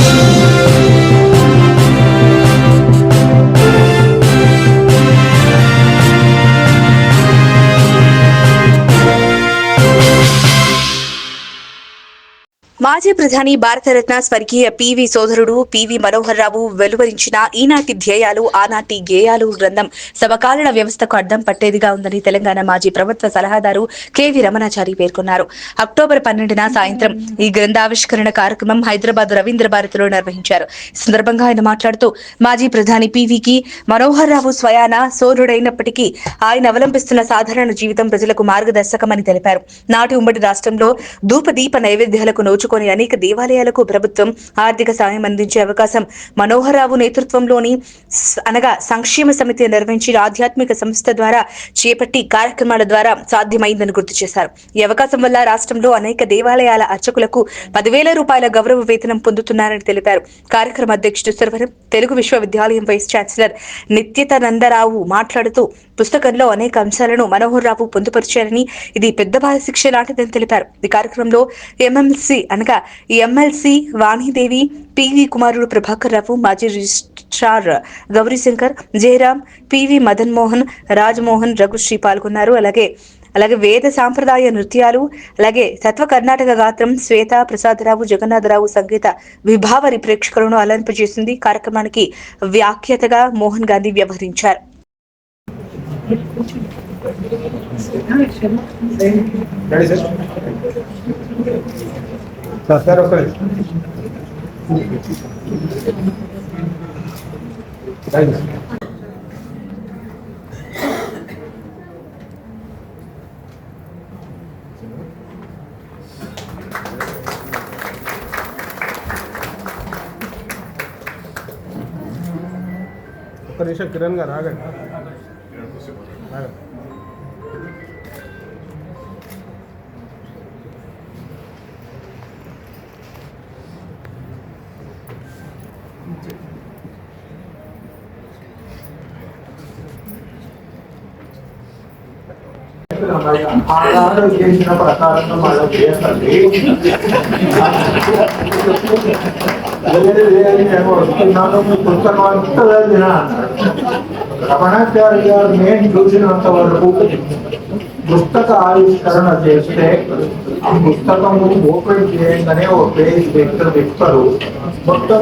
Jesus. మాజీ ప్రధాని భారతరత్న స్వర్గీయ పివి సోదరుడు పివి మనోహర్ రావు వెలువరించిన ఈనాటి ధ్యేయాలు ఆనాటి గేయాలు గ్రంథం సమకాలీన వ్యవస్థకు అర్థం పట్టేదిగా ఉందని తెలంగాణ మాజీ ప్రభుత్వ సలహాదారు కెవి రమణాచారి పేర్కొన్నారు. అక్టోబర్ పన్నెండున సాయంత్రం ఈ గ్రంథావిష్కరణ కార్యక్రమం హైదరాబాద్ రవీంద్ర భారతిలో నిర్వహించారు. ఈ సందర్భంగా ఆయన మాట్లాడుతూ మాజీ ప్రధాని పివికి మనోహర్ రావు స్వయాన సోదరుడైనప్పటికీ ఆయన అవలంబిస్తున్న సాధారణ జీవితం ప్రజలకు మార్గదర్శకమని తెలిపారు. నాటి ఉమ్మడి రాష్ట్రంలో ధూపదీప నైవేద్యాలకు నోచుకొని అనేక దేవాలయాలకు ప్రభుత్వం ఆర్థిక సాయం అందించే అవకాశం మనోహరరావు నేతృత్వంలోని అనగా సంక్షేమ సమితి నిర్వహించిన ఆధ్యాత్మిక సంస్థ ద్వారా చేపట్టి కార్యక్రమాల ద్వారా సాధ్యమైందని గుర్తు చేశారు. ఈ అవకాశం వల్ల రాష్ట్రంలో అనేక దేవాలయాల అర్చకులకు పదివేల రూపాయల గౌరవ వేతనం పొందుతున్నారని తెలిపారు. కార్యక్రమ అధ్యక్షుడు సురవరం తెలుగు విశ్వవిద్యాలయం వైస్ ఛాన్సలర్ నిత్యతనందరావు మాట్లాడుతూ పుస్తకంలో అనేక అంశాలను మనోహర్ రావు పొందుపరిచారని ఇది పెద్ద బాల శిక్ష లాంటిదని తెలిపారు. ఈ కార్యక్రమంలో ఎంఎంసి అనగా ఎమ్మెల్సీ వాణిదేవి పివి కుమారుడు ప్రభాకర్ రావు మాజీ రిజిస్ట్రార్ గౌరీశంకర్ జయరాం పివి మదన్ మోహన్ రాజ్మోహన్ రఘుశ్రీ పాల్గొన్నారు. అలాగే అలాగే వేద సాంప్రదాయ నృత్యాలు అలాగే తత్వ కర్ణాటక గాత్రం శ్వేత ప్రసాదరావు జగన్నాథరావు సంగీత విభావరి ప్రేక్షకులను అలరింపజేసింది కార్యక్రమానికి వ్యాఖ్యతగా మోహన్ గాంధీ వ్యవహరించారు. రెడీ సార్ సార్ సార్ ఒక రైట్ ఒక్క నిమిషం కిరణ్ గారు ఆగండి ఆగండి ఆధారం చేసిన ప్రకారంగా మళ్ళీ చేయండి లేదు లేదు నేను వస్తున్నాను పుస్తకం అంతా రమణాచార్య గారు నేను చూసినంత వరకు పుస్తక ఆవిష్కరణ చేస్తే ఆ పుస్తకము ఓపెన్ చేయగానే ఒక పేజ్ వ్యక్తులు ఇస్తారు మొత్తం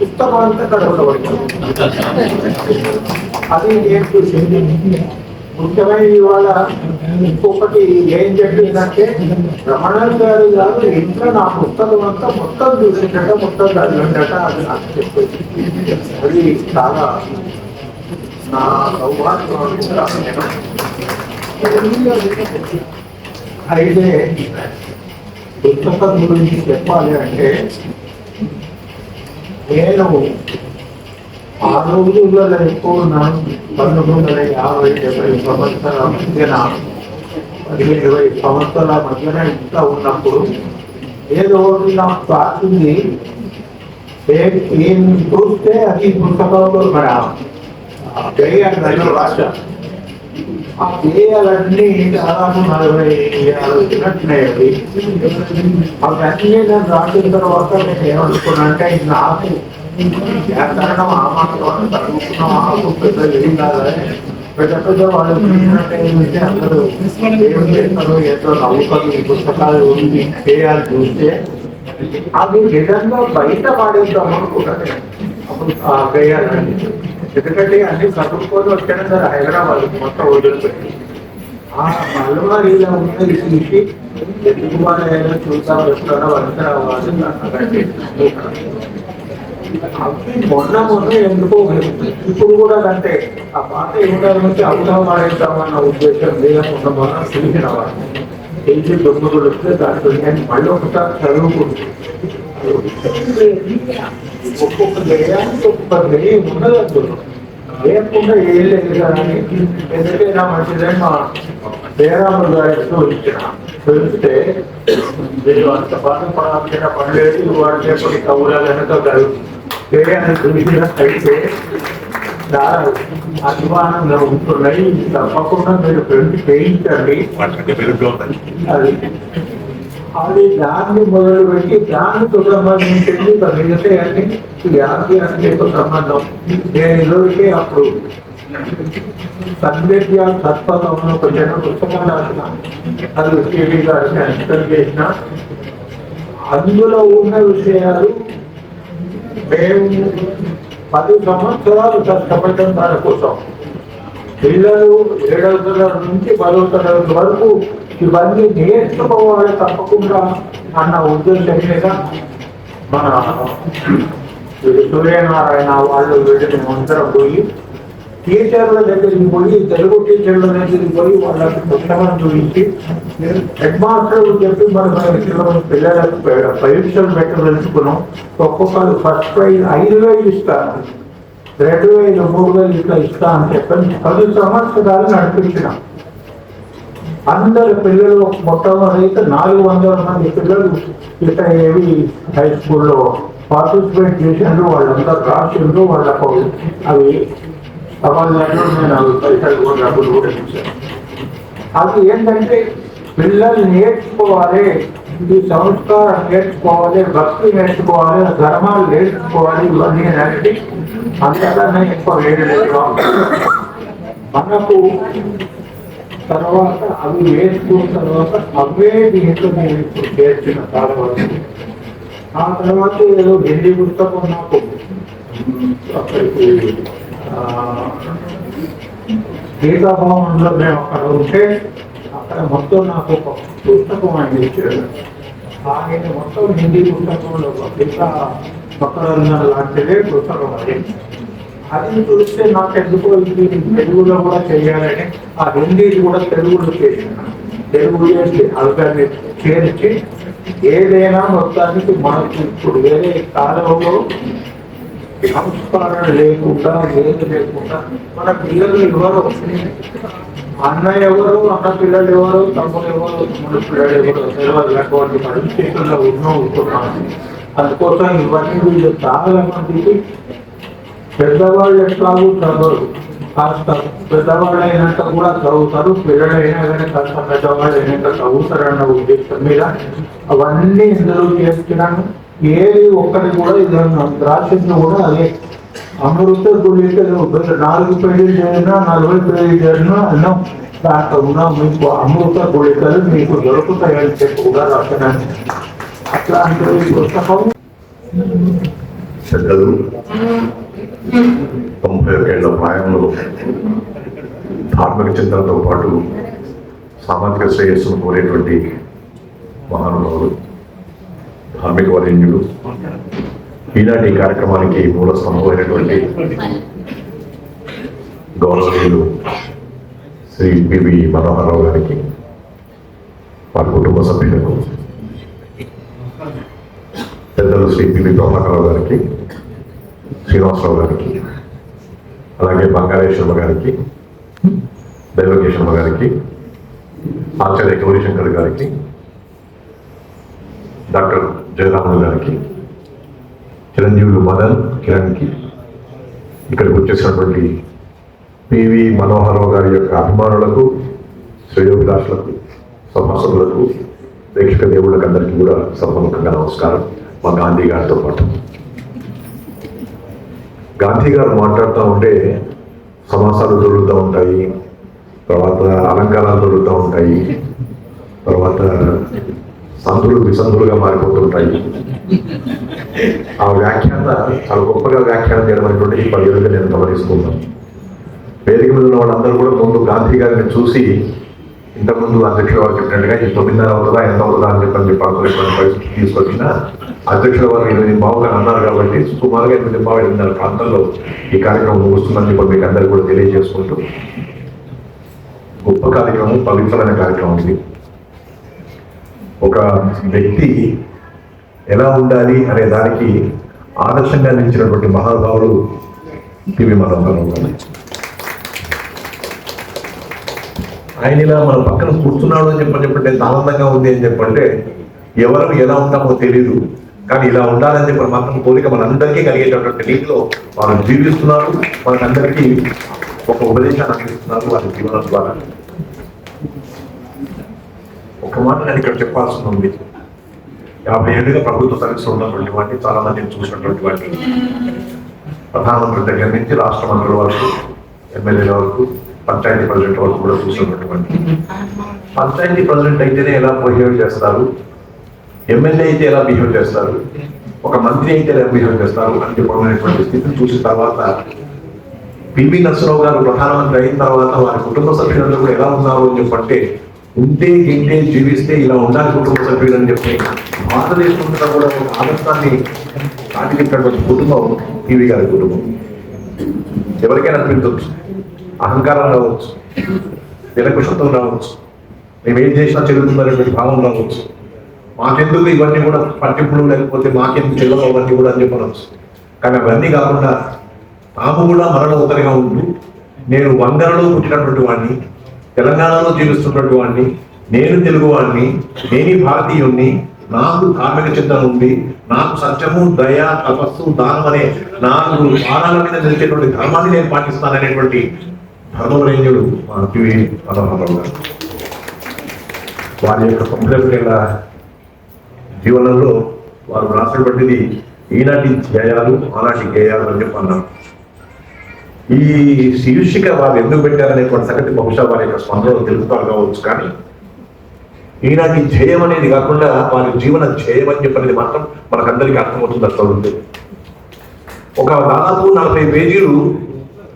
పుస్తకం అంతా కడపడబడుతుంది అది నేను చూసింది ముఖ్యమైన ఇవాళ ఇంకొకటి ఏం చెప్పిందంటే రమణన్ గారు గారు ఇంట్లో నా పుస్తకం అంతా మొత్తం చూసిందట మొత్తం చదివిందట అది నాకు చెప్పింది. అది చాలా నా సౌభాగ్యం అయితే పుస్తకం గురించి చెప్పాలి అంటే నేను ఆరు రోజుల్లో ఎక్కువ పంతొమ్మిది వందల యాభై డెబ్బై సంవత్సరాల మధ్యన పదిహేను ఇరవై సంవత్సరాల మధ్యన ఇంకా ఉన్నప్పుడు ఏదో ఒకటి నాకు తాకింది నేను చూస్తే అది పుస్తకంలో మన గేయాలు రాశ ఆ గేయాలన్నీ దాదాపు నలభై యాభై ఉన్నట్టున్నాయి అవన్నీ నేను రాసిన తర్వాత నేను ఏమనుకున్నా అంటే నాకు వ్యాకరణం ఆ మాత్రం చదువుకున్నాం పెద్ద ఏం కాదని పెద్ద పెద్ద వాళ్ళు చూసినట్టు అందరూ ఏం చేస్తారు ఏదో నవ్వుతారు పుస్తకాలు ఉంది చేయాలి చూస్తే అది నిజంగా బయట పాడేద్దాం అనుకుంటాను అప్పుడు వేయాలని ఎందుకంటే అన్ని చదువుకొని వచ్చాను సార్ హైదరాబాద్ మొత్తం వదిలిపెట్టి ఆ మల్లవారిలో ఉన్నది చూసి ఎందుకు వాళ్ళైనా చూసా వస్తారో వస్తారా వాళ్ళు అవి మొన్న మొన్న ఎందుకో ఇప్పుడు కూడా అంటే ఆ పాట యువత అవసరం వాడేద్దామన్న ఉద్దేశం లేకుండా మొన్న తిరిగి రావాలి. తెలిసి దొంగలు వస్తే దాంట్లో నేను మళ్ళీ ఒకసారి చదువుకుంటున్నాను. ఒక్కొక్క గేయానికి ఒక్కొక్క గేయం ఉండదు అందులో లేకుండా ఏం లేదు కానీ ఎందుకైనా మంచిదే మా జయరాములు గారితో ఇచ్చిన తెలిస్తే మీరు అంత బాధపడాల్సిన పని లేదు వాడు చెప్పి కవుల వెనక గారు గేయాన్ని చూసినట్టయితే చాలా అభిమానంగా ఉంటున్నాయి తప్పకుండా మీరు పెయింట్ చేయించండి అది అది దాన్ని మొదలుపెట్టి దానితో సంబంధించింది మిగతా అన్ని ఈ ఆధ్యాత్మిక సంబంధం నేను ఇదివరకే అప్పుడు సందేశ్య సత్పథంలో ఒక చిన్న పుస్తకం రాసిన అది కేవీ గారిని అంకితం చేసిన అందులో ఉన్న విషయాలు మేము పది సంవత్సరాలు కష్టపడ్డం దానికోసం. పిల్లలు ఏడవ తరగతి నుంచి పదవ తరగతి వరకు ఇవన్నీ నేర్చుకోవాలి తప్పకుండా అన్న ఉద్దేశం మీద మన సూర్యనారాయణ వాళ్ళు వీళ్ళని అందరం పోయి టీచర్ల దగ్గరికి పోయి తెలుగు టీచర్ల దగ్గరికి పోయి వాళ్ళకి పుస్తకం చూపించి హెడ్ మాస్టర్లు చెప్పి మన పిల్లలకు పరీక్షలు పెట్టదలుచుకున్నాం. ఒక్కొక్కరు ఫస్ట్ ప్రైజ్ ఐదు వేలు ఇస్తాను రెండు వేలు మూడు వేలు ఇట్లా ఇస్తా అని చెప్పని పది సంవత్సరాలు నడిపించిన. అందరు పిల్లలు మొత్తం అయితే నాలుగు వందల మంది పిల్లలు ఇట్లా ఏవి హై స్కూల్లో పార్టిసిపేట్ చేసిండ్రు వాళ్ళంతా రాసిండ్రు వాళ్ళకు అవి సమాజంలో నేను పైసలు కూడా డబ్బులు కూడా ఇచ్చాను. అది ఏంటంటే పిల్లలు నేర్చుకోవాలి ఈ సంస్కారం నేర్చుకోవాలి భక్తి నేర్చుకోవాలి ధర్మాలు నేర్చుకోవాలి ఇవన్నీ అనేది అంతకన్నా ఎక్కువ వేడి మనకు తర్వాత అవి వేసుకున్న తర్వాత అవే దీంట్లో నేను ఇప్పుడు చేర్చిన చాలా వరకు ఆ తర్వాత ఏదో హిందీ పుస్తకం నాకు అక్కడికి ఆ, గీతాభవన్లో మేము అక్కడ ఉంటే అక్కడ మొత్తం నాకు ఒక పుస్తకం ఆయన ఇచ్చాడు. ఆయన మొత్తం హిందీ పుస్తకంలో ఒక గీతా పక్కన లాంటిదే పుస్తకం అది. అది చూస్తే నాకు ఎందుకో ఇది తెలుగులో కూడా చేయాలని ఆ హిందీ కూడా తెలుగులో చేశాను. తెలుగు చేసి అల్గాన్ని చేర్చి ఏదైనా మొత్తానికి మనకు ఇప్పుడు వేరే కాలంలో సంస్మరణ లేకుండా ఏది లేకుండా మన పిల్లలు ఎవరు? అన్న ఎవరు అన్న పిల్లలు ఎవరు? తమ్ముడు ఎవరు? తమ్ముడు పిల్లలు ఎవరు? తెలియదు. అటువంటి పరిస్థితుల్లో ఉన్నో ఉంటున్నాను అందుకోసం ఇవన్నీ వీళ్ళు చాలా పెద్దవాళ్ళు ఎట్లాగూ చదవరు. కాస్త పెద్దవాళ్ళు అయినాక కూడా చదువుతారు. పిల్లలు అయినా కానీ కాస్త పెద్దవాళ్ళు అయినాక చదువుతారన్న ఉద్దేశం మీద అవన్నీ ఇందులో చేస్తున్నాను? ఏది ఒక్కటి కూడా ఇది రాసింది కూడా అదే. అమృత గుళికలు నాలుగు పెళ్ళి చేరినా నలభై పెళ్ళి చేరినా అన్నాం. దాంట్లో ఉన్న మీకు అమృత గుళికలు మీకు దొరుకుతాయని చెప్పి కూడా రాసినాను అట్లాంటి పుస్తకం. పెద్దలు తొంభై ఒకేళ్ళ ప్రాయంలో ధార్మిక చింతనతో పాటు సామాజిక శ్రేయస్సును కోరేటువంటి మహానుభావులు. ధార్మిక వరేణ్యుడు ఈనాటి కార్యక్రమానికి మూల స్తంభమైనటువంటి గౌరవనీయులు శ్రీ పివి మనోహరరావు గారికి వారి కుటుంబ సభ్యులకు పెద్దలు శ్రీ పివి ప్రభాకరరావు గారికి శ్రీనివాసరావు గారికి అలాగే బంగారేశ్వరమ్మ గారికి దైవకేశ్వరమ్మ గారికి ఆచార్య గౌరీశంకర్ గారికి డాక్టర్ జయరాములు గారికి చిరంజీవులు మదన్ కిరణ్కి ఇక్కడికి వచ్చేసినటువంటి పివి మనోహరరావు గారి యొక్క అభిమానులకు శ్రేయోభిలాషులకు సభాసదులకు ప్రేక్షక దేవుళ్ళకి అందరికీ కూడా సభముఖంగా నమస్కారం. మా గాంధీ గారితో పాటు. గాంధీ గారు మాట్లాడుతూ ఉంటే సమాసాలు దొరుకుతూ ఉంటాయి తర్వాత అలంకారాలు దొరుకుతూ ఉంటాయి తర్వాత సంతులు విసంతులుగా మారిపోతుంటాయి. ఆ వ్యాఖ్యాన చాలా గొప్పగా వ్యాఖ్యానం చేయడం అనేటువంటి పది ఏళ్ళుగా నేను గమనిస్తున్నాను. వేదిక మీద ఉన్న వాళ్ళందరూ కూడా ముందు గాంధీ గారిని చూసి ఇంతకుముందు అధ్యక్షుల వారు చెప్పినట్టుగా ఈ తొమ్మిదిన్నర అవుతుందా ఎంత అవుతుందా అని చెప్పని చెప్పి అనుకునేటువంటి పరిస్థితి తీసుకొచ్చిన అధ్యక్షుల వారు ఎనిమిది బావుగా అన్నారు కాబట్టి సుమారుగా ఎనిమిది బావు ఎనిమిదిన్నర ప్రాంతంలో ఈ కార్యక్రమం ముగుస్తుందని చెప్పి మీకు అందరికీ కూడా తెలియజేసుకుంటూ గొప్ప కార్యక్రమం పవిత్రమైన కార్యక్రమం ఇది. ఒక వ్యక్తి ఎలా ఉండాలి అనే దానికి ఆదర్శంగా నిలిచినటువంటి మహానుభావులు పివి మనోహరం గారు. ఆయన ఇలా మన పక్కన కూర్చున్నాడు అని చెప్పని చెప్పంటే ఎంత ఆనందంగా ఉంది అని చెప్పంటే ఎవరు ఎలా ఉంటామో తెలియదు కానీ ఇలా ఉండాలని చెప్పి మాత్రం కోరిక మనందరికీ కలిగేటటువంటి రీతిలో వాళ్ళు జీవిస్తున్నారు. వాళ్ళందరికీ ఒక ఉపదేశాన్ని అందిస్తున్నారు. వారి జీవనం ద్వారా. ఒక మాట నేను ఇక్కడ చెప్పాల్సి ఉంది. యాభై ఏళ్ళుగా ప్రభుత్వ సర్వీస్ ఉన్నటువంటి వాటిని చాలా మందిని చూసినటువంటి వాటిని. ప్రధానమంత్రి దగ్గర నుంచి రాష్ట్ర మంత్రుల వరకు ఎమ్మెల్యేల వరకు పంచాయతీ ప్రెసిడెంట్ వరకు కూడా చూసినటువంటి పంచాయతీ ప్రెసిడెంట్ అయితేనే ఎలా బిహేవ్ చేస్తారు? ఎమ్మెల్యే అయితే ఎలా బిహేవ్ చేస్తారు? ఒక మంత్రి అయితే ఎలా బిహేవ్ చేస్తారు? అని చెప్పినటువంటి స్థితిని చూసిన తర్వాత పివి నరసింహరావు గారు ప్రధానమంత్రి అయిన తర్వాత వారి కుటుంబ సభ్యులందరూ కూడా ఎలా ఉన్నారు అని చెప్పంటే ఉంటే గింటే జీవిస్తే ఇలా ఉండాలి కుటుంబ సభ్యులు అని చెప్పి భారతదేశంలో కూడా ఒక ఆదర్శాన్ని సాధించినటువంటి కుటుంబం టీవీ గారి కుటుంబం. ఎవరికైనా అనిపించవచ్చు అహంకారం రావచ్చు నిరకుశత్వం రావచ్చు మేము ఏం చేసినా చెల్లుతుందనేటువంటి భావం రావచ్చు. మాకెందుకు ఇవన్నీ కూడా పట్టింపులు లేకపోతే మాకెందుకు చెల్లవు అవన్నీ కూడా అని చెప్పనవచ్చు కానీ అవన్నీ కాకుండా తాము కూడా మరణ ఒకరిగా ఉంటూ నేను వందరలో పుట్టినటువంటి వాడిని తెలంగాణలో జీవిస్తున్నటువంటి వాడిని నేను తెలుగువాడిని నేను భారతీయుణ్ణి నాకు కార్మిక చింతన ఉంది నాకు సత్యము దయ తపస్సు దానం అనే నాలుగు ఆరాల మీద నిలిచేటువంటి ధర్మాన్ని నేను పాటిస్తాననేటువంటి ధర్మవరేంద్రుడు మా పివి మనోహరరావు గారు వారి యొక్క తొమ్మిదేళ్ళ జీవనంలో వారు రాసినటువంటిది ఈనాటి ధ్యేయాలు ఆనాటి గేయాలు అని చెప్పి ఈ శీర్షిక వారు ఎందుకు పెట్టారనేటువంటి సంగతి బహుశా వారి యొక్క స్పందనలో తెలుపుతారు కావచ్చు కానీ ఈనాటి ధ్యేయం అనేది కాకుండా వారి జీవన ధ్యేయం అని చెప్పనేది మాత్రం మనకందరికీ అర్థమవుతుంది అట్లా ఉంది ఒక దాదాపు నలభై పేజీలు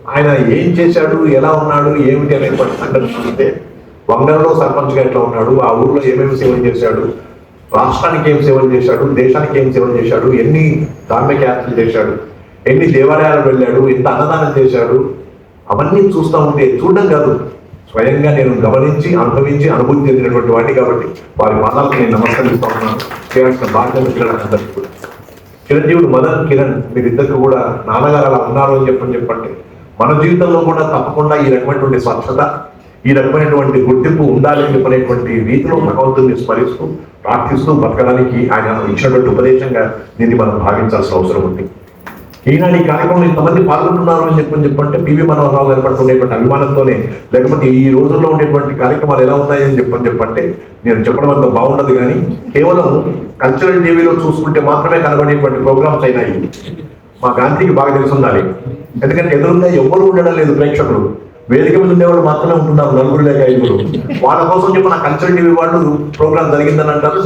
ఆయన ఏం చేశాడు ఎలా ఉన్నాడు ఏమిటి అనేటువంటి సంగతి చూస్తే వంగరలో సర్పంచ్గా ఎట్లా ఉన్నాడు ఆ ఊర్లో ఏమేమి సేవలు చేశాడు రాష్ట్రానికి ఏం సేవలు చేశాడు దేశానికి ఏం సేవలు చేశాడు ఎన్ని ధార్మిక యాత్రలు చేశాడు ఎన్ని దేవాలయాలు వెళ్ళాడు ఎంత అన్నదానం చేశాడు అవన్నీ చూస్తూ ఉంటే చూడడం కాదు. స్వయంగా నేను గమనించి అనుభవించి అనుభూతి చెందినటువంటి వాటి కాబట్టి వారి పాదాలకు నేను నమస్కరిస్తా ఉన్నాను. చేయాల్సిన బాధ్యత పిల్లలందరికీ కూడా. చిరంజీవుడు మదన్ కిరణ్ మీరిద్దరికి కూడా నాన్నగారు అలా ఉన్నారు అని చెప్పని చెప్పండి. మన జీవితంలో కూడా తప్పకుండా ఈ రకమైనటువంటి స్వచ్ఛత ఈ రకమైనటువంటి గుర్తింపు ఉండాలి అని చెప్పనేటువంటి రీతిలో భగవంతుని స్మరిస్తూ ప్రార్థిస్తూ బతకడానికి ఆయన ఇచ్చినటువంటి ఉపదేశంగా దీన్ని మనం భావించాల్సిన అవసరం ఉంది. ఈనాడు ఈ కార్యక్రమంలో ఇంతమంది పాల్గొంటున్నారు అని చెప్పని చెప్పంటే పివి మనోహరరావు గారి పట్ల ఉండేటువంటి అభిమానంతోనే లేకపోతే ఈ రోజుల్లో ఉండేటువంటి కార్యక్రమాలు ఎలా ఉన్నాయని చెప్పని చెప్పంటే నేను చెప్పడం అంత బాగుండదు కానీ కేవలం కల్చరల్ టీవీలో చూసుకుంటే మాత్రమే కనబడేటువంటి ప్రోగ్రామ్స్ అయినాయి. మా గాంధీకి బాగా తెలిసి ఉండాలి. ఎందుకంటే ఎదురుగా ఎవరు ఉండడం లేదు ప్రేక్షకులు. వేదిక మీద ఉండేవాళ్ళు మాత్రమే ఉంటున్నారు నలుగురు లేక ఐదుగురు. వాళ్ళ కోసం చెప్పిన కల్చరల్ టీవీ వాళ్ళు ప్రోగ్రామ్ జరిగిందని అంటారు